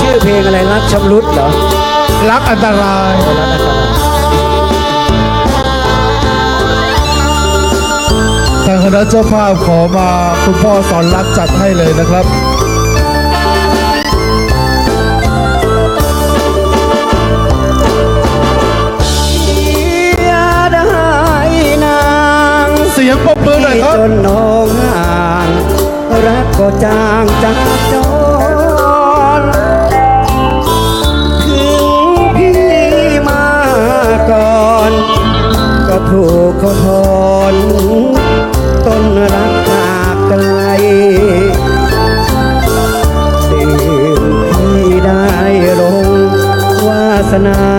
ชื่อเพลงอะไรรักชำรุดเหรอรักอันตรายรักอันตรายทางคณะเจ้าภาพขอมาคุณพ่อสอนรักจัดให้เลยนะครับ รักก็จางจากจรถึงพี่มาก่อน ก็ถูกเขาทอนต้นรักจากไกลดื่มพี่ได้ลงวาสนา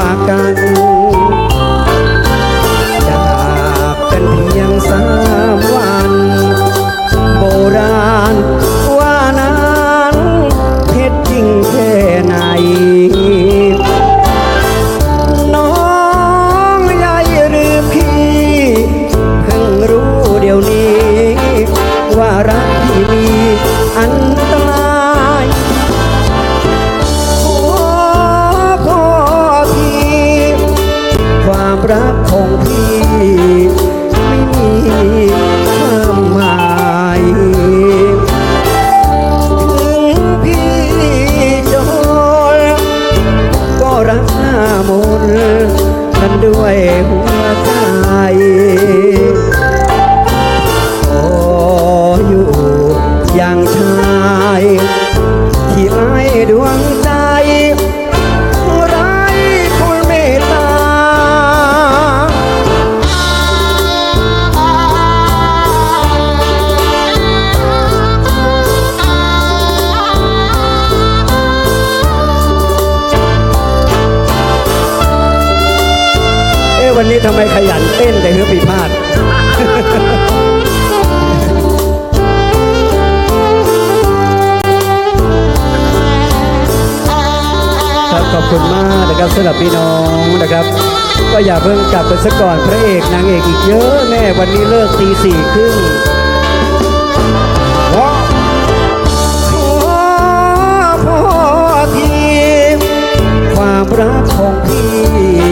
ว่ากัน รักของพี่ไม่มีความหมายถึงพี่จนก็รักหน้ามนต์นั้นด้วยหัวใจขออยู่อย่างชายที่ไร้ดวง ทำไมขยันเต้นแต่เฮือปีพาดครับขอบคุณมากนะครับสำหรับพี่น้องนะครับ ก็อย่าเพิ่งกลับไปซะก่อนพระเอกนางเอกอีกเยอะแม่วันนี้เลิกตีสี่ครึ่งขอพ่อทีความรักของพี่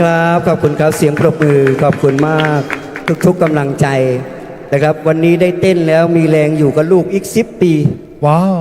ครับ ขอบคุณครับเสียงปรบมือขอบคุณมาก ทุกๆกำลังใจนะครับ วันนี้ได้เต้นแล้วมีแรงอยู่กับลูกอีกสิบปี ว้าว